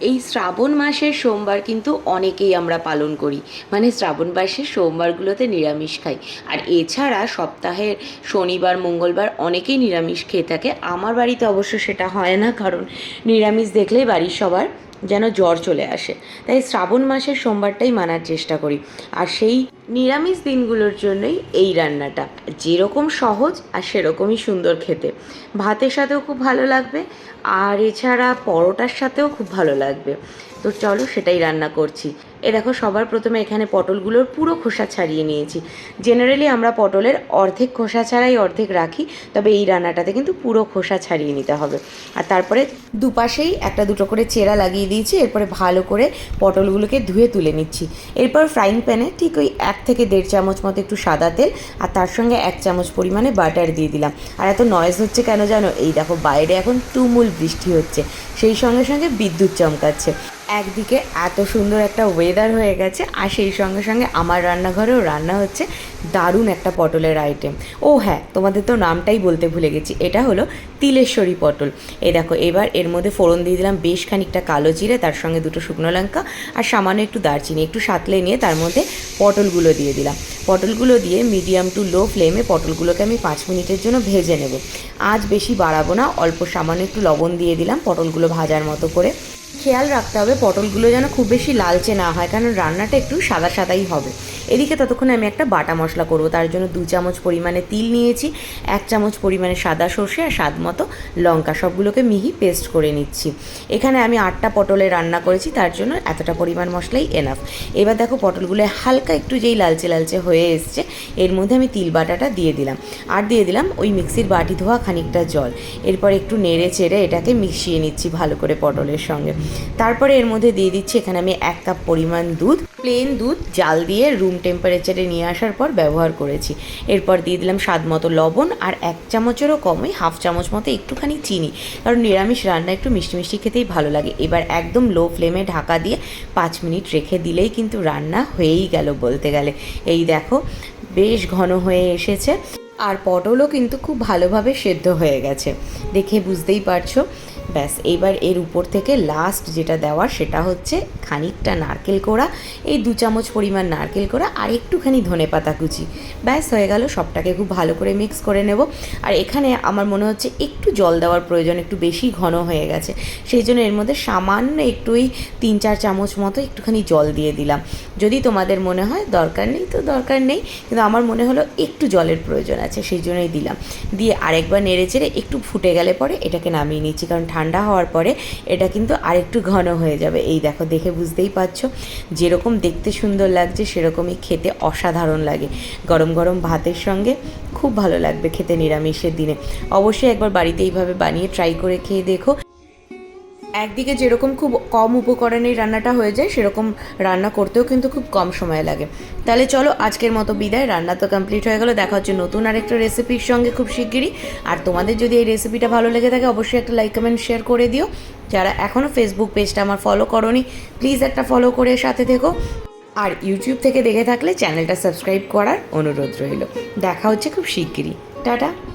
এই শ্রাবণ মাসের সোমবার কিন্তু অনেকেই আমরা পালন করি। মানে শ্রাবণ মাসের সোমবারগুলোতে নিরামিষ খাই। আর এছাড়া সপ্তাহের শনিবার, মঙ্গলবার অনেকেই নিরামিষ খেয়ে থাকে। আমার বাড়িতে অবশ্য সেটা হয় না, কারণ নিরামিষ দেখলেই বাড়ির সবার যেন জ্বর চলে আসে। তাই শ্রাবণ মাসের সোমবারটাই মানার চেষ্টা করি। আর সেই নিরামিষ দিনগুলোর জন্যই এই রান্নাটা। যেরকম সহজ আর সেরকমই সুন্দর খেতে। ভাতের সাথেও খুব ভালো লাগবে, আর এছাড়া পরোটার সাথেও খুব ভালো লাগবে। তো চলো সেটাই রান্না করছি। এ দেখো, সবার প্রথমে এখানে পটলগুলোর পুরো খোসা ছাড়িয়ে নিয়েছি। জেনারেলি আমরা পটলের অর্ধেক খোসা ছাড়াই অর্ধেক রাখি, তবে এই রান্নাটাতে কিন্তু পুরো খোসা ছাড়িয়ে নিতে হবে। আর তারপরে দুপাশেই একটা দুটো করে চেরা লাগিয়ে দিয়েছি, এরপরে ভালো করে পটলগুলোকে ধুয়ে তুলে নিচ্ছি। এরপর ফ্রাইং প্যানে ঠিক ওই থেকে দেড় চামচ মতো একটু সাদা তেল আর তার সঙ্গে এক চামচ পরিমাণে বাটার দিয়ে দিলাম। আর এত নয়েজ হচ্ছে কেন জানো? এই দেখো বাইরে এখন তুমুল বৃষ্টি হচ্ছে। সেই সঙ্গে সঙ্গে বিদ্যুৎ চমকাচ্ছে। একদিকে এত সুন্দর একটা ওয়েদার হয়ে গেছে, আর সেই সঙ্গে সঙ্গে আমার রান্নাঘরেও রান্না হচ্ছে দারুণ একটা পটলের আইটেম ও হ্যাঁ তোমাদের তো নামটাই বলতে ভুলে গেছি, এটা হলো তিলেশ্বরী পটল। এই দেখো, এবার এর মধ্যে ফোড়ন দিয়ে দিলাম বেশ খানিকটা কালো জিরে, তার সঙ্গে দুটো শুকনো লঙ্কা, আর সামান্য একটু দারচিনি, একটু সাতলে নিয়ে তার মধ্যে পটলগুলো দিয়ে দিলাম। পটলগুলো দিয়ে মিডিয়াম টু লো ফ্লেমে পটলগুলোকে আমি পাঁচ মিনিটের জন্য ভেজে নেব। আজ বেশি বাড়াবো না, অল্প সামান্য একটু লবণ দিয়ে দিলাম পটলগুলো ভাজার মতো করে। খেয়াল রাখতে হবে পটলগুলো যেন খুব বেশি লালচে না হয়, কারণ রান্নাটা একটু সাদা সাদাই হবে। এদিকে ততক্ষণে আমি একটা বাটা মশলা করব, তার জন্য দু চামচ পরিমাণে তিল নিয়েছি, এক চামচ পরিমাণে সাদা সর্ষে আর স্বাদ মতো লঙ্কা, সবগুলোকে মিহি পেস্ট করে নিচ্ছি। এখানে আমি আটটা পটলে রান্না করেছি, তার জন্য এতটা পরিমাণ মশলাই এনাফ এবার দেখো পটলগুলো হালকা একটু যেই লালচে লালচে হয়ে এসছে, এর মধ্যে আমি তিল বাটাটা দিয়ে দিলাম। আর দিয়ে দিলাম ওই মিক্সির বাটি ধোয়া খানিকটা জল। এরপর একটু নেড়ে চেড়ে এটাকে মিশিয়ে নিচ্ছি ভালো করে পটলের সঙ্গে। তারপরে এর মধ্যে দিয়ে দিচ্ছি এখানে আমি এক কাপ পরিমাণ দুধ প্লেন দুধ, জাল দিয়ে রুম টেম্পারেচারে নিয়ে আসার পর ব্যবহার করেছি। এরপর দিয়ে দিলাম স্বাদ মতো লবণ আর এক চামচেরও কমই হাফ চামচ মতো একটুখানি চিনি। কারণ নিরামিষ রান্না একটু মিষ্টি মিষ্টি খেতেই ভালো লাগে। এবার একদম লো ফ্লেমে ঢাকা দিয়ে পাঁচ মিনিট রেখে দিলেই কিন্তু রান্না হয়েই গেল বলতে গেলে। এই দেখো, বেশ ঘন হয়ে এসেছে। আর পটলও কিন্তু খুব ভালোভাবে সেদ্ধ হয়ে গেছে। দেখে বুঝতেই পারছ ব্যাস, এবার এর উপর থেকে লাস্ট যেটা দেওয়ার সেটা হচ্ছে খানিকটা নারকেল কোড়া। এই দু চামচ পরিমাণ নারকেল কোড়া আর একটুখানি ধনে পাতা কুচি। ব্যাস, হয়ে গেল, সবটাকে খুব ভালো করে মিক্স করে নেব। আর এখানে আমার মনে হচ্ছে একটু জল দেওয়ার প্রয়োজন, একটু বেশি ঘন হয়ে গেছে। সেই জন্য এর মধ্যে সামান্য একটু ওই তিন চার চামচ মতো একটুখানি জল দিয়ে দিলাম। যদি তোমাদের মনে হয় দরকার নেই, তো দরকার নেই। কিন্তু আমার মনে হলো একটু জলের প্রয়োজন আছে, সেই জন্যই দিলাম। দিয়ে আরেকবার নেড়ে চেড়ে একটু ফুটে গেলে পরে এটাকে নামিয়ে নিচ্ছি, কারণ ঠান্ডা হওয়ার পরে এটা কিন্তু আরেকটু ঘন হয়ে যাবে। এই দেখো, দেখে বুঝতেই পারছ? যেরকম দেখতে সুন্দর লাগছে, সেরকমই খেতে অসাধারণ লাগে। গরম গরম ভাতের সঙ্গে খুব ভালো লাগবে খেতে নিরামিষের দিনে। অবশ্যই একবার বাড়িতে এইভাবে বানিয়ে ট্রাই করে খেয়ে দেখো। একদিকে যেরকম খুব কম উপকরণে রান্নাটা হয়ে যায়, সেরকম রান্না করতেও কিন্তু খুব কম সময় লাগে। তাহলে চলো আজকের মতো বিদায়, রান্না তো কমপ্লিট হয়ে গেলো, দেখা হচ্ছে নতুন আরেকটা রেসিপির সঙ্গে খুব শিগগিরই। আর তোমাদের যদি এই রেসিপিটা ভালো লেগে থাকে, অবশ্যই একটা লাইক কমেন্ট শেয়ার করে দিও। যারা এখনও ফেসবুক পেজটা আমার ফলো করনি প্লিজ একটা ফলো করে সাথে থেকো। আর ইউটিউব থেকে দেখে থাকলে চ্যানেলটা সাবস্ক্রাইব করার অনুরোধ রইল। দেখা হচ্ছে খুব শিগগিরই। টাটা!